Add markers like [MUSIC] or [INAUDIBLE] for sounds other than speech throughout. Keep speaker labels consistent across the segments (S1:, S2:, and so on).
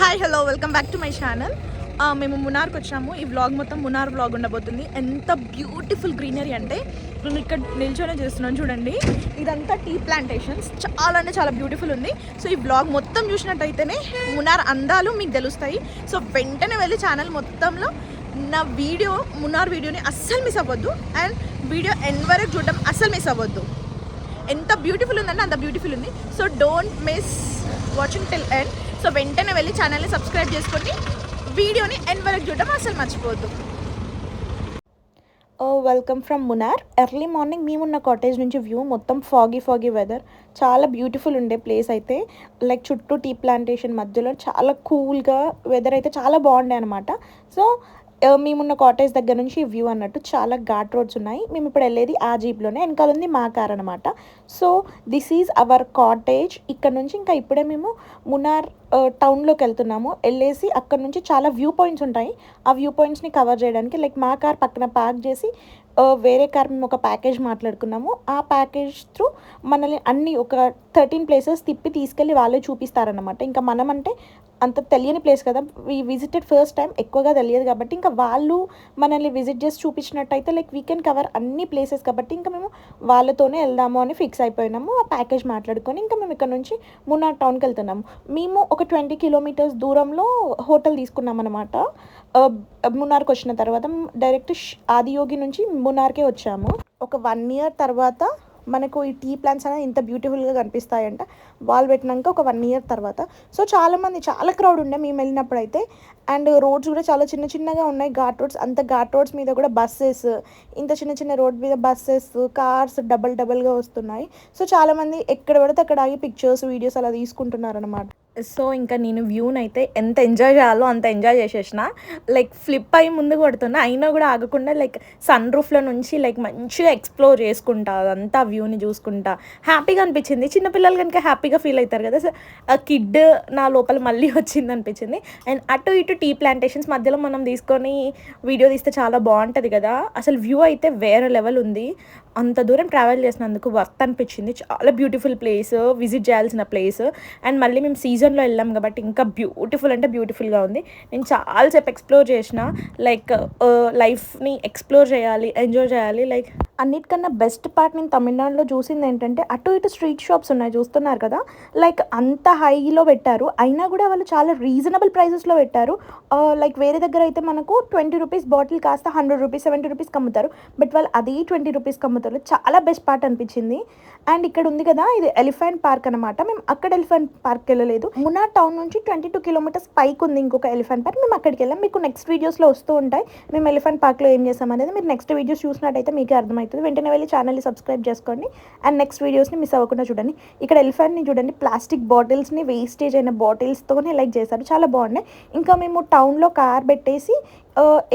S1: Hi hello welcome back to my channel మేము మునార్కి వచ్చాము. ఈ వ్లాగ్ మొత్తం మునార్ వ్లాగ్ ఉండబోతుంది. ఎంత బ్యూటిఫుల్ గ్రీనరీ అంటే నేను ఇక్కడ నిల్చొని చేస్తున్నాను చూడండి. ఇదంతా టీ ప్లాంటేషన్స్ చాలా అంటే చాలా బ్యూటిఫుల్ ఉంది. సో ఈ వ్లాగ్ మొత్తం చూసినట్టయితేనే మునార్ అందాలు మీకు తెలుస్తాయి. సో వెంటనే వెళ్ళి ఛానల్ మొత్తంలో నా వీడియో మునార్ వీడియోని అస్సలు మిస్ అవ్వద్దు. అండ్ వీడియో ఎండ్ వరకు చూడడం అస్సలు మిస్ అవ్వద్దు. ఎంత బ్యూటిఫుల్ ఉందంటే అంత బ్యూటిఫుల్ ఉంది. So don't miss watching till end so వెంటనే వెళ్ళి ఛానల్ని సబ్స్క్రైబ్ చేసుకోండి వీడియోని ఎండ్ వరకు చూడడం అసలు మర్చిపోవద్దు. Welcome from Munnar early morning మేమున్న కాటేజ్ నుంచి వ్యూ మొత్తం ఫాగీ ఫాగీ వెదర్ చాలా బ్యూటిఫుల్ ఉండే ప్లేస్ అయితే. లైక్ చుట్టూ టీ ప్లాంటేషన్ మధ్యలో చాలా కూల్గా వెదర్ అయితే చాలా బాగుండే అనమాట సో మేమున్న కాటేజ్ దగ్గర నుంచి వ్యూ అన్నట్టు చాలా ఘాట్ రోడ్స్ ఉన్నాయి. మేము ఇప్పుడు వెళ్ళేది ఆ జీప్లోనే వెనకాల ఉంది మా కార్ అనమాట so this is our cottage ఇక్కడ నుంచి ఇంకా ఇప్పుడే మేము మునార్ టౌన్లోకి వెళ్తున్నాము. వెళ్ళేసి అక్కడ నుంచి చాలా వ్యూ పాయింట్స్ ఉంటాయి. ఆ వ్యూ పాయింట్స్ని కవర్ చేయడానికి లైక్ మా కార్ పక్కన పార్క్ చేసి వేరే కార్ మేము ఒక ప్యాకేజ్ మాట్లాడుకున్నాము. ఆ ప్యాకేజ్ త్రూ మనల్ని అన్ని ఒక థర్టీన్ ప్లేసెస్ తిప్పి తీసుకెళ్ళి వాళ్ళే చూపిస్తారనమాట ఇంకా మనం అంటే అంత తెలియని ప్లేస్ కదా. వీ విజిటెడ్ ఫస్ట్ టైం ఎక్కువగా తెలియదు కాబట్టి ఇంకా వాళ్ళు మనల్ని విజిట్ చేసి చూపించినట్టయితే లైక్ వీ కెన్ కవర్ అన్ని ప్లేసెస్ కాబట్టి ఇంకా మేము వాళ్ళతోనే వెళ్దాము అని ఫిక్స్ అయిపోయినాము. ఆ ప్యాకేజ్ మాట్లాడుకొని ఇంకా మేము ఇక్కడ నుంచి మున్నార్ టౌన్కి వెళ్తున్నాము. మేము ఒక ట్వంటీ కిలోమీటర్స్ దూరంలో హోటల్ తీసుకున్నాం అనమాట మున్నార్కి వచ్చిన తర్వాత డైరెక్ట్ ఆదియోగి నుంచి మున్నార్కే వచ్చాము. ఒక వన్ ఇయర్ తర్వాత మనకు ఈ టీ ప్లాంట్స్ అనేది ఇంత బ్యూటిఫుల్గా కనిపిస్తాయంట. వాళ్ళు పెట్టినాక ఒక వన్ ఇయర్ తర్వాత. సో చాలామంది చాలా క్రౌడ్ ఉండే మేము వెళ్ళినప్పుడు అయితే అండ్ రోడ్స్ కూడా చాలా చిన్న చిన్నగా ఉన్నాయి. ఘాట్ రోడ్స్ అంత ఘాట్ రోడ్స్ మీద కూడా బస్సెస్ ఇంత చిన్న చిన్న రోడ్ మీద బస్సెస్ కార్స్ డబల్ డబల్గా వస్తున్నాయి. సో చాలామంది ఎక్కడ పడితే అక్కడ ఆగి పిక్చర్స్ వీడియోస్ అలా తీసుకుంటున్నారనమాట సో ఇంకా నేను వ్యూని అయితే ఎంత ఎంజాయ్ చేయాలో అంత ఎంజాయ్ చేసేసిన. లైక్ ఫ్లిప్ అయ్యి ముందు కొడుతున్నా అయినా కూడా ఆగకుండా లైక్ సన్ రూఫ్లో నుంచి లైక్ మంచిగా ఎక్స్ప్లోర్ చేసుకుంటా అదంతా వ్యూని చూసుకుంటా. హ్యాపీగా అనిపించింది. చిన్నపిల్లలు కనుక హ్యాపీగా ఫీల్ అవుతారు కదా సో ఆ కిడ్ నా లోపల మళ్ళీ వచ్చింది అనిపించింది. అండ్ అటు ఇటు టీ ప్లాంటేషన్స్ మధ్యలో మనం తీసుకొని వీడియో తీస్తే చాలా బాగుంటుంది కదా. అసలు వ్యూ అయితే వేరే లెవెల్ ఉంది. అంత దూరం ట్రావెల్ చేసినందుకు వర్త్ అనిపించింది. చాలా బ్యూటిఫుల్ ప్లేస్ విజిట్ చేయాల్సిన ప్లేస్ అండ్ మళ్ళీ మేము సీజన్ సీజన్లో వెళ్ళాం కాబట్టి ఇంకా బ్యూటిఫుల్ అంటే బ్యూటిఫుల్గా ఉంది. నేను చాలాసేపు ఎక్స్ప్లోర్ చేసిన లైక్ లైఫ్ని ఎక్స్ప్లోర్ చేయాలి ఎంజాయ్ చేయాలి లైక్ అన్నిటికన్నా బెస్ట్ పార్ట్ నేను తమిళనాడులో చూసింది ఏంటంటే అటు ఇటు స్ట్రీట్ షాప్స్ ఉన్నాయి చూస్తున్నారు కదా. లైక్ అంత హైలో పెట్టారు. అయినా కూడా వాళ్ళు చాలా రీజనబుల్ ప్రైజెస్లో పెట్టారు. లైక్ వేరే దగ్గర అయితే మనకు ట్వంటీ రూపీస్ బాటిల్ కాస్త హండ్రెడ్ రూపీస్ సెవెంటీ రూపీస్కి అమ్ముతారు బట్ వాళ్ళు అదే ట్వంటీ రూపీస్కి అమ్ముతారు చాలా బెస్ట్ పార్ట్ అనిపించింది. అండ్ ఇక్కడ ఉంది కదా ఇది ఎలిఫెంట్ పార్క్ అనమాట మేము అక్కడ ఎలిఫెంట్ పార్క్ వెళ్ళలేదు. మునా టౌన్ నుంచి ట్వంటీ టూ కిలోమీటర్స్ పైకి ఉంది ఇంకొక ఎలిఫెంట్ పార్క్ మేము అక్కడికి వెళ్ళాం. మీకు నెక్స్ట్ వీడియోస్లో వస్తూ ఉంటాయి. మేము ఎలిఫెంట్ పార్క్లో ఏం చేస్తాం అనేది మీరు నెక్స్ట్ వీడియోస్ చూసినట్టయితే మీకే అర్థమవుతుంది. వెంటనే వెళ్ళి ఛానల్ని సబ్స్క్రైబ్ చేసుకోండి. అండ్ నెక్స్ట్ వీడియోస్ని మిస్ అవ్వకుండా చూడండి. ఇక్కడ ఎలిఫెంట్ని చూడండి. ప్లాస్టిక్ బాటిల్స్ని వేస్టేజ్ అయిన బాటిల్స్తోనే లైక్ చేశారు. చాలా బాగున్నాయి. ఇంకా మేము టౌన్లో కార్ పెట్టేసి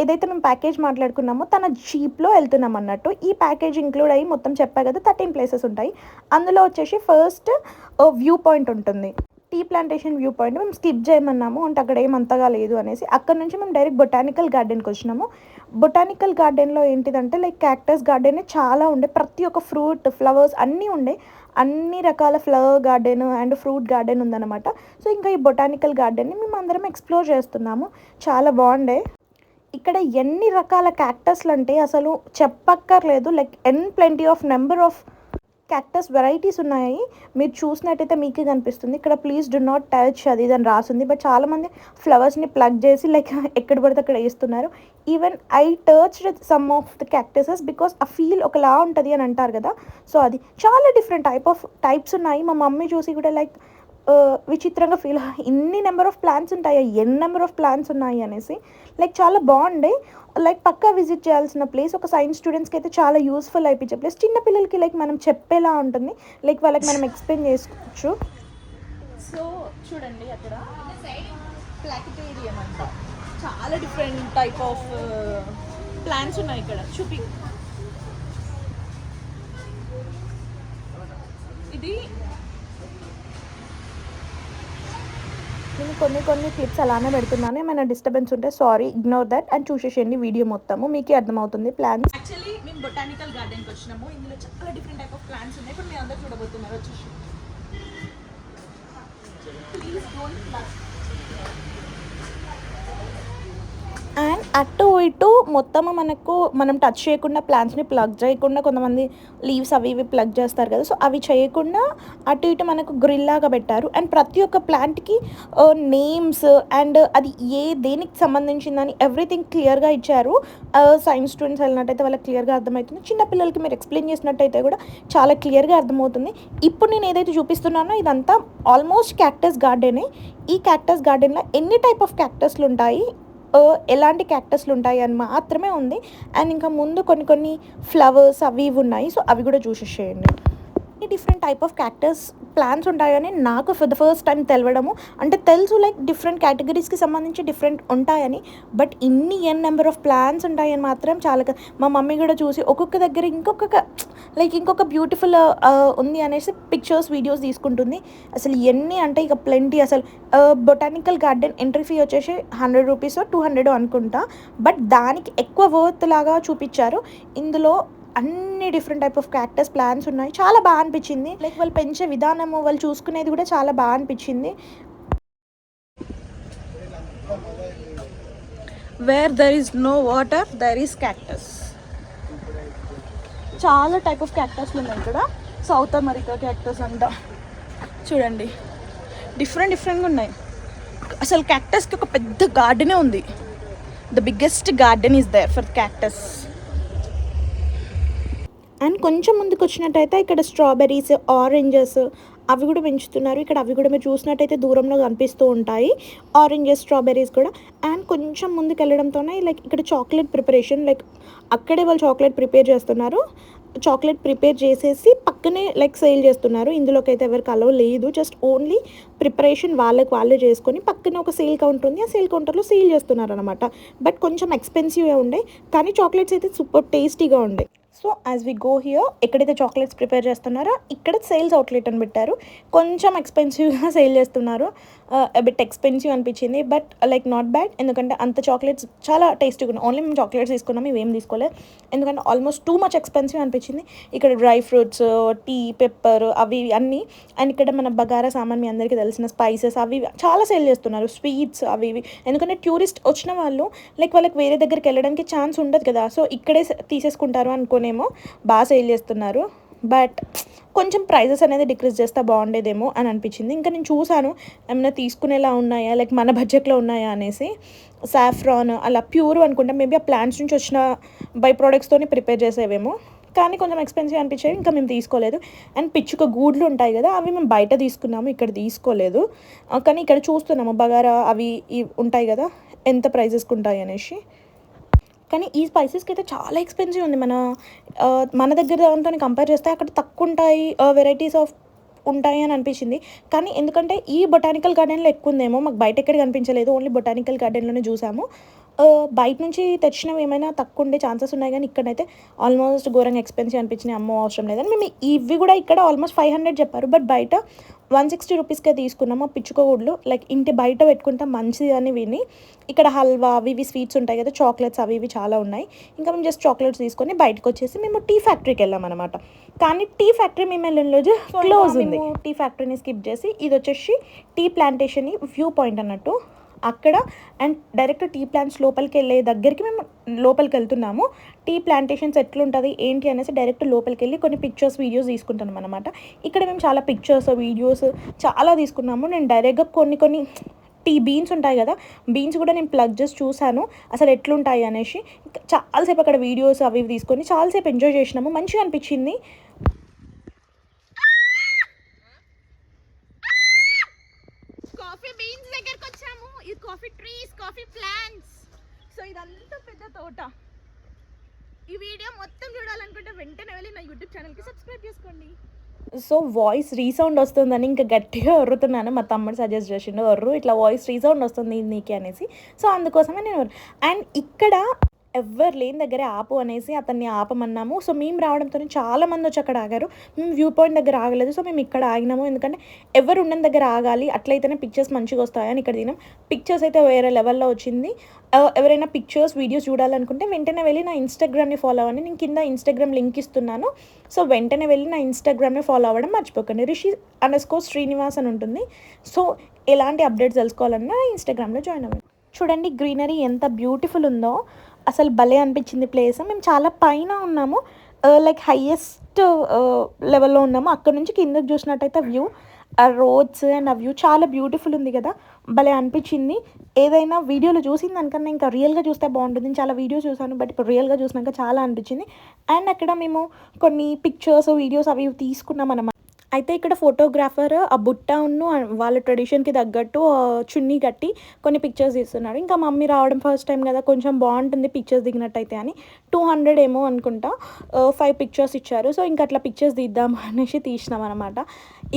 S1: ఏదైతే మేము ప్యాకేజ్ మాట్లాడుకున్నామో తన జీప్లో వెళ్తున్నాం అన్నట్టు. ఈ ప్యాకేజ్ ఇంక్లూడ్ అయ్యి మొత్తం చెప్పా కదా థర్టీన్ ప్లేసెస్ ఉంటాయి. అందులో వచ్చేసి ఫస్ట్ వ్యూ పాయింట్ ఉంటుంది. టీ ప్లాంటేషన్ వ్యూ పాయింట్ మేము స్కిప్ చేయమన్నాము. అంటే అక్కడ ఏమంతగా లేదు అనేసి అక్కడ నుంచి మేము డైరెక్ట్ బొటానికల్ గార్డెన్కి వచ్చినాము. బొటానికల్ గార్డెన్లో ఏంటిదంటే లైక్ క్యాక్టస్ గార్డెన్ చాలా ఉండే. ప్రతి ఒక్క ఫ్రూట్ ఫ్లవర్స్ అన్నీ ఉండే. అన్ని రకాల flower garden and fruit garden ఉందన్నమాట. సో ఇంకా ఈ బొటానికల్ గార్డెన్ని మేము అందరం ఎక్స్ప్లోర్ చేస్తున్నాము. చాలా బాగుండే. ఇక్కడ ఎన్ని రకాల క్యాక్టస్లు అంటే అసలు చెప్పక్కర్లేదు. Like an plenty of number of cactus varieties ఉన్నాయి. మీరు చూసినట్టయితే మీకే కనిపిస్తుంది. ఇక్కడ ప్లీజ్ డు నాట్ టచ్ అది ఇది అని రాసింది. బట్ చాలామంది ఫ్లవర్స్ని ప్లగ్ చేసి లైక్ [LAUGHS] ఎక్కడ పడితే అక్కడ వేస్తున్నారు. Even I touch some of the cactuses because ఆ ఫీల్ ఒకలా ఉంటుంది అని అంటారు కదా. సో అది చాలా డిఫరెంట్ టైప్ ఆఫ్ టైప్స్ ఉన్నాయి. మా మమ్మీ చూసి కూడా లైక్ విచిత్రంగా ఫీల్ ఇన్ని నెంబర్ ఆఫ్ ప్లాన్స్ ఉంటాయా? ఎన్ని నెంబర్ ఆఫ్ ప్లాన్స్ ఉన్నాయి అనేసి. లైక్ చాలా బాగుండే. లైక్ పక్కా విజిట్ చేయాల్సిన ప్లేస్ ఒక సైన్స్ స్టూడెంట్స్కి అయితే చాలా యూస్ఫుల్ అయిపించే ప్లేస్ చిన్న పిల్లలకి లైక్ మనం చెప్పేలా ఉంటుంది. లైక్ వాళ్ళకి మనం ఎక్స్ప్లెయిన్ చేసుకోవచ్చు. సో చూడండి అక్కడ. ప్లాకిటేరియం అంట. చాలా డిఫరెంట్ టైప్ ఆఫ్ ప్లాన్స్ ఉన్నాయి ఇక్కడ. చూపి. ఇది నేను కొన్ని కొన్ని క్లిప్స్ అలానే పెడుతున్నాను. ఏమైనా డిస్టర్బెన్స్ ఉంటే సారీ ఇగ్నోర్ దట్ అండ్ చూసేసేయండి వీడియో మొత్తము. మీకే అర్థమవుతుంది ప్లాన్స్ యాక్చువల్లీ మేము బొటానికల్ గార్డెన్కి వచ్చినాము. ఇందులో చాలా డిఫరెంట్ టైప్ ఆఫ్ ప్లాంట్స్ ఉన్నాయి. ఇప్పుడు మీరు అందరూ చూడబోతున్నారు. వచ్చేసి. ప్లీజ్ డోంట్ అటు ఇటు మొత్తము మనకు మనం టచ్ చేయకుండా ప్లాంట్స్ని ప్లగ్ చేయకుండా కొంతమంది లీవ్స్ అవి ఇవి ప్లగ్ చేస్తారు కదా. సో అవి చేయకుండా అటు ఇటు మనకు గ్రిల్లాగా పెట్టారు. అండ్ ప్రతి ఒక్క ప్లాంట్కి నేమ్స్ అండ్ అది ఏ దేనికి సంబంధించిందని ఎవ్రీథింగ్ క్లియర్గా ఇచ్చారు. Uh, సైన్స్ స్టూడెంట్స్ వెళ్ళినట్టయితే వాళ్ళకి క్లియర్గా అర్థమవుతుంది. చిన్నపిల్లలకి మీరు ఎక్స్ప్లెయిన్ చేసినట్టయితే కూడా చాలా క్లియర్గా అర్థమవుతుంది. ఇప్పుడు నేను ఏదైతే చూపిస్తున్నానో ఇదంతా ఆల్మోస్ట్ క్యాక్టస్ గార్డెనే ఈ క్యాక్టస్ గార్డెన్లో ఎన్ని టైప్ ఆఫ్ క్యాక్టస్లు ఉంటాయి? ఎలాంటి క్యాక్టస్లు ఉంటాయి అని మాత్రమే ఉంది. అండ్ ఇంకా ముందు కొన్ని కొన్ని ఫ్లవర్స్ అవి ఇవి ఉన్నాయి. సో అవి కూడా చూసేసేయండి. Different type of cactus plants ఉంటాయని నాకు ఫర్ ద ఫస్ట్ టైం తెలవడము. అంటే తెలుసు లైక్ డిఫరెంట్ కేటగిరీస్కి సంబంధించి డిఫరెంట్ ఉంటాయని. బట్ ఇన్ని ఎన్ నెంబర్ ఆఫ్ ప్లాన్స్ ఉంటాయని మాత్రం చాలా మా మమ్మీ కూడా చూసి ఒక్కొక్క దగ్గర ఇంకొక లైక్ ఇంకొక బ్యూటిఫుల్ uh, uh, ఉంది అనేసి పిక్చర్స్ వీడియోస్ తీసుకుంటుంది. అసలు ఎన్ని అంటే ఇక ప్లెంటీ అసలు బొటానికల్ గార్డెన్ ఎంట్రీ ఫీ వచ్చేసి హండ్రెడ్ రూపీస్ టూ హండ్రెడ్ అనుకుంటా. బట్ దానికి ఎక్కువ వర్త్ లాగా చూపించారు. ఇందులో అన్ని different type of cactus plants ఉన్నాయి. చాలా బాగా అనిపించింది. లైక్ వాళ్ళు పెంచే విధానము వాళ్ళు చూసుకునేది కూడా చాలా బాగా అనిపించింది. Where there is no water there is cactus చాలా టైప్ ఆఫ్ క్యాక్టస్లు ఉన్నాయి ఇక్కడ. సౌత్ అమెరికా క్యాక్టస్ అంట. చూడండి. డిఫరెంట్ డిఫరెంట్గా ఉన్నాయి. అసలు క్యాక్టస్కి ఒక పెద్ద గార్డెనే ఉంది. The biggest garden is there for cactus and కొంచెం ముందుకు వచ్చినట్టయితే ఇక్కడ స్ట్రాబెర్రీస్ ఆరెంజెస్ అవి కూడా పెంచుతున్నారు. ఇక్కడ అవి కూడా మీరు చూసినట్టయితే దూరంలో కనిపిస్తూ ఉంటాయి. ఆరెంజెస్ స్ట్రాబెర్రీస్ కూడా. అండ్ కొంచెం ముందుకు వెళ్ళడంతోనే లైక్ ఇక్కడ చాక్లెట్ ప్రిపరేషన్ లైక్ అక్కడే వాళ్ళు చాక్లెట్ ప్రిపేర్ చేస్తున్నారు. చాక్లెట్ ప్రిపేర్ చేసేసి పక్కనే లైక్ సేల్ చేస్తున్నారు. ఇందులోకి అయితే ఎవరికి అలవ్ లేదు. జస్ట్ ఓన్లీ ప్రిపరేషన్ వాళ్ళకి వాళ్ళే చేసుకొని పక్కనే ఒక సేల్ కౌంటర్ ఉంది. ఆ సేల్ కౌంటర్లో సేల్ చేస్తున్నారు అనమాట బట్ కొంచెం ఎక్స్పెన్సివ్గా ఉండే. కానీ చాక్లెట్స్ అయితే సూపర్ టేస్టీగా ఉండే. So as we go here ఎక్కడైతే చాక్లెట్స్ ప్రిపేర్ చేస్తున్నారో ఇక్కడ సేల్స్ అవుట్లెట్ అని పెట్టారు. కొంచెం ఎక్స్పెన్సివ్గా సేల్ చేస్తున్నారు. బిట్ ఎక్స్పెన్సివ్ అనిపించింది బట్ లైక్ నాట్ బ్యాడ్ ఎందుకంటే అంత చాక్లెట్స్ చాలా టేస్టీగా ఉన్నాయి ఓన్లీ మేము చాక్లెట్స్ తీసుకున్నాం ఇవేం తీసుకోలేదు. ఎందుకంటే ఆల్మోస్ట్ టూ మచ్ ఎక్స్పెన్సివ్ అనిపించింది. ఇక్కడ డ్రై ఫ్రూట్స్ టీ పెప్పర్ అవి ఇవి అన్నీ. అండ్ ఇక్కడ మన బగారా సామాన్ మీ అందరికీ తెలిసిన స్పైసెస్ అవి చాలా సేల్ చేస్తున్నారు. స్వీట్స్ అవి ఇవి. ఎందుకంటే టూరిస్ట్ వచ్చిన వాళ్ళు లైక్ వాళ్ళకి వేరే దగ్గరికి వెళ్ళడానికి ఛాన్స్ ఉండదు కదా. సో ఇక్కడే తీసేసుకుంటారు అనుకునే ఏమో బాగా సేల్ చేస్తున్నారు. బట్ కొంచెం ప్రైజెస్ అనేది డిక్రీజ్ చేస్తే బాగుండేదేమో అని అనిపించింది. ఇంకా నేను చూశాను ఏమైనా తీసుకునేలా ఉన్నాయా లైక్ మన బడ్జెట్లో ఉన్నాయా అనేసి. సాఫ్రాన్ అలా ప్యూర్ అనుకుంటా మేబీ ఆ ప్లాంట్స్ నుంచి వచ్చిన బై ప్రోడక్ట్స్తోనే ప్రిపేర్ చేసేవేమో. కానీ కొంచెం ఎక్స్పెన్సివ్ అనిపించేవి ఇంకా మేము తీసుకోలేదు. అండ్ పిచ్చుక గూడ్లు ఉంటాయి కదా అవి మేము బయట తీసుకున్నాము ఇక్కడ తీసుకోలేదు. కానీ ఇక్కడ చూస్తున్నాము బగారా అవి ఇవి ఉంటాయి కదా ఎంత ప్రైజెస్కి ఉంటాయి అనేసి. కానీ ఈ స్పైసెస్కి అయితే చాలా ఎక్స్పెన్సివ్ ఉంది. మన మన దగ్గర దాంతో కంపేర్ చేస్తే అక్కడ తక్కువ ఉంటాయి వెరైటీస్ ఆఫ్ ఉంటాయి అని అనిపించింది. కానీ ఎందుకంటే ఈ బొటానికల్ గార్డెన్లో ఎక్కువ ఉందేమో మాకు బయట ఎక్కడ కనిపించలేదు ఓన్లీ బొటానికల్ గార్డెన్లోనే చూసాము. బయట నుంచి తెచ్చినవి ఏమైనా తక్కువ ఉండే ఛాన్సెస్ ఉన్నాయి కానీ ఇక్కడైతే ఆల్మోస్ట్ ఘోరంగా ఎక్స్పెన్సివ్ అనిపించినాయి అమ్మో అవసరం లేదని. మేము ఇవి కూడా ఇక్కడ ఆల్మోస్ట్ ఫైవ్ హండ్రెడ్ చెప్పారు బట్ బయట వన్ సిక్స్టీ రూపీస్కే తీసుకున్నాము పిచ్చుకోగుడ్లు లైక్ ఇంటి బయట పెట్టుకుంటే మంచిది అని విని ఇక్కడ హల్వా అవి ఇవి స్వీట్స్ ఉంటాయి కదా చాక్లెట్స్ అవి ఇవి చాలా ఉన్నాయి. ఇంకా మేము జస్ట్ చాక్లెట్స్ తీసుకొని బయటకు వచ్చేసి మేము టీ ఫ్యాక్టరీకి వెళ్ళాం అనమాట కానీ టీ ఫ్యాక్టరీ మేము వెళ్ళిన రోజు క్లోజ్ ఉంది. టీ ఫ్యాక్టరీని స్కిప్ చేసి ఇది వచ్చేసి టీ ప్లాంటేషన్ వ్యూ పాయింట్ అన్నట్టు అక్కడ అండ్ డైరెక్ట్ టీ ప్లాంట్స్ లోపలికి వెళ్ళే దగ్గరికి మేము లోపలికి వెళ్తున్నాము. టీ ప్లాంటేషన్స్ ఎట్లుంటుంది ఏంటి అనేసి డైరెక్ట్ లోపలికి వెళ్ళి కొన్ని పిక్చర్స్ వీడియోస్ తీసుకుంటాం అనమాట ఇక్కడ మేము చాలా పిక్చర్స్ వీడియోస్ చాలా తీసుకున్నాము. నేను డైరెక్ట్గా కొన్ని కొన్ని టీ బీన్స్ ఉంటాయి కదా బీన్స్ కూడా నేను ప్లగ్ చేసి చూశాను. అసలు ఎట్లుంటాయి అనేసి. చాలాసేపు అక్కడ వీడియోస్ అవి ఇవి తీసుకొని చాలాసేపు ఎంజాయ్ చేసినాము. మంచిగా అనిపించింది
S2: కాఫీ బీన్స్ దగ్గరకు వచ్చాము ఇది coffee trees coffee plants. So ఇదంతా పెద్ద తోట. ఈ వీడియో మొత్తం చూడాలనుకుంటే వెంటనే వెళ్ళి నా యూట్యూబ్ ఛానల్కి సబ్స్క్రైబ్ చేసుకోండి.
S1: సో వాయిస్ రీసౌండ్ వస్తుందని ఇంకా గట్టిగా ఒర్రుతున్నాను మా తమ్ముడు సజెస్ట్ చేసిండు ఒర్రు ఇట్లా వాయిస్ రీసౌండ్ వస్తుంది నీకే అనేసి. సో అందుకోసమే నేను అండ్ ఇక్కడ ఎవ్వరు లేని దగ్గర ఆపు అనేసి అతన్ని ఆపమన్నాము. సో మేము రావడంతో చాలా మంది వచ్చి అక్కడ ఆగారు. మేము వ్యూ పాయింట్ దగ్గర ఆగలేదు. సో మేము ఇక్కడ ఆగినాము. ఎందుకంటే ఎవరు ఉండని దగ్గర ఆగాలి. అట్లయితేనే పిక్చర్స్ మంచిగా వస్తాయని ఇక్కడ దినాం పిక్చర్స్ అయితే వేరే లెవెల్లో వచ్చింది. ఎవరైనా పిక్చర్స్ వీడియోస్ చూడాలనుకుంటే వెంటనే వెళ్ళి నా ఇన్స్టాగ్రామ్ని ఫాలో అవ్వండి. నేను కింద ఇన్స్టాగ్రామ్ లింక్ ఇస్తున్నాను. సో వెంటనే వెళ్ళి నా ఇన్స్టాగ్రామ్ని ఫాలో అవ్వడం మర్చిపోకండి. రిషి అండర్స్కో శ్రీనివాస్ అని ఉంటుంది. సో ఎలాంటి అప్డేట్స్ తెలుసుకోవాలన్నా ఇన్స్టాగ్రామ్లో జాయిన్ అవ్వండి. చూడండి గ్రీనరీ ఎంత బ్యూటిఫుల్ ఉందో. అసలు భలే అనిపించింది ప్లేస్ మేము చాలా పైన ఉన్నాము. లైక్ హైయెస్ట్ లెవెల్లో ఉన్నాము. అక్కడ నుంచి కిందకి చూసినట్టయితే వ్యూ ఆ రోడ్స్ అండ్ ఆ వ్యూ చాలా బ్యూటిఫుల్ ఉంది కదా. భలే అనిపించింది. ఏదైనా వీడియోలో చూసిన దానికన్నా ఇంకా రియల్గా చూస్తే బాగుంటుంది. నేను చాలా వీడియోస్ చూసాను బట్ ఇప్పుడు రియల్గా చూసినాక చాలా అనిపించింది. అండ్ అక్కడ మేము కొన్ని పిక్చర్స్ వీడియోస్ అవి తీసుకున్నాం అన్నమాట. అయితే ఇక్కడ ఫోటోగ్రాఫర్ ఆ బుట్ట వాళ్ళ ట్రెడిషన్కి తగ్గట్టు చున్నీ కట్టి కొన్ని పిక్చర్స్ తీస్తున్నాడు. ఇంకా మమ్మీ రావడం ఫస్ట్ టైం కదా కొంచెం బాగుంటుంది పిక్చర్స్ దిగినట్టయితే అని. టూ హండ్రెడ్ ఏమో అనుకుంటా ఫైవ్ పిక్చర్స్ ఇచ్చారు. సో ఇంకా అట్లా పిక్చర్స్ తీద్దాం [LAUGHS] అనేసి తీసినాం అనమాట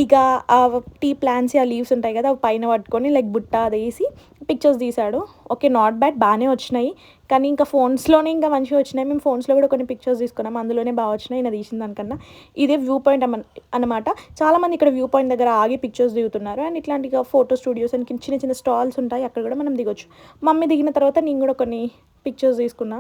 S1: ఇక ఆ టీ ప్లాంట్స్ ఆ లీవ్స్ ఉంటాయి కదా పైన పట్టుకొని లైక్ బుట్ట అది వేసి పిక్చర్స్ తీశాడు. ఓకే నాట్ బ్యాడ్ బాగానే వచ్చినాయి. కానీ ఇంకా ఫోన్స్లోనే ఇంకా మంచిగా వచ్చినాయి. మేము ఫోన్స్లో కూడా కొన్ని పిక్చర్స్ తీసుకున్నాం. అందులోనే బాగా వచ్చినాయి. నేను తీసిన దానికన్నా. ఇదే వ్యూ పాయింట్ అనమాట చాలామంది ఇక్కడ వ్యూ పాయింట్ దగ్గర ఆగి పిక్చర్స్ దిగుతున్నారు. అండ్ ఇట్లాంటి ఫోటో స్టూడియోస్ అండ్ చిన్న చిన్న స్టాల్స్ ఉంటాయి. అక్కడ కూడా మనం దిగొచ్చు. మమ్మీ దిగిన తర్వాత నేను కూడా కొన్ని పిక్చర్స్ తీసుకున్నా.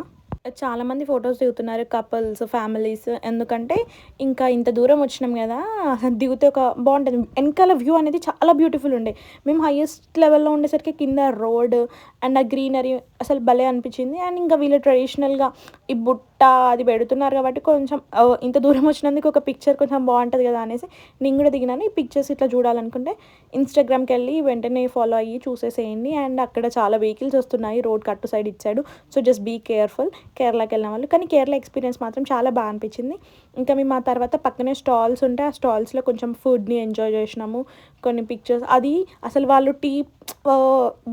S1: చాలా మంది ఫొటోస్ దిగుతున్నారు కపుల్స్ ఫ్యామిలీస్. ఎందుకంటే ఇంకా ఇంత దూరం వచ్చినాం కదా [LAUGHS] దిగితే ఒక బాగుంటుంది. వెనకాల వ్యూ అనేది చాలా బ్యూటిఫుల్ ఉండే. మేము హైయెస్ట్ లెవెల్లో ఉండేసరికి కింద రోడ్ అండ్ ఆ గ్రీనరీ అసలు భలే అనిపించింది. అండ్ ఇంకా వీళ్ళు ట్రెడిషనల్గా ఈ బుట్ట అది పెడుతున్నారు కాబట్టి కొంచెం ఇంత దూరం వచ్చినందుకు ఒక పిక్చర్ కొంచెం బాగుంటుంది కదా అనేసి నేను కూడా దిగినాను. ఈ పిక్చర్స్ ఇట్లా చూడాలనుకుంటే ఇన్స్టాగ్రామ్కి వెళ్ళి వెంటనే ఫాలో అయ్యి చూసేసేయండి. అండ్ అక్కడ చాలా వెహికల్స్ వస్తున్నాయి. రోడ్ కట్టు సైడ్ ఇచ్చాడు. సో జస్ట్ బీ కేర్ఫుల్ కేరళకి వెళ్ళిన వాళ్ళు. కానీ కేరళ ఎక్స్పీరియన్స్ మాత్రం చాలా బాగా అనిపించింది. ఇంకా మేము ఆ తర్వాత పక్కనే స్టాల్స్ ఉంటే ఆ స్టాల్స్లో కొంచెం ఫుడ్ని ఎంజాయ్ చేసినాము. కొన్ని పిక్చర్స్ అది అసలు వాళ్ళు టీ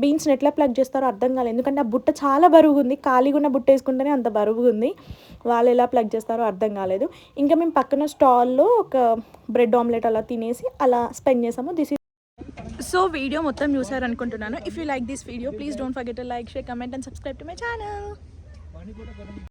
S1: బీన్స్ని ఎట్లా ప్లగ్ చేస్తారో అర్థం కాలేదు. ఎందుకంటే ఆ బుట్ట చాలా బరువుగా ఉంది ఖాళీగా ఉన్న బుట్ట వేసుకుంటేనే అంత బరువుగా ఉంది వాళ్ళు ఎలా ప్లగ్ చేస్తారో అర్థం కాలేదు. ఇంకా మేము పక్కన స్టాల్లో ఒక బ్రెడ్ ఆమ్లెట్ అలా తినేసి అలా స్పెండ్ చేసాము. దిస్ సో వీడియో మొత్తం చూసారు అనుకుంటున్నాను if you like this video please don't forget like share comment and subscribe to my channel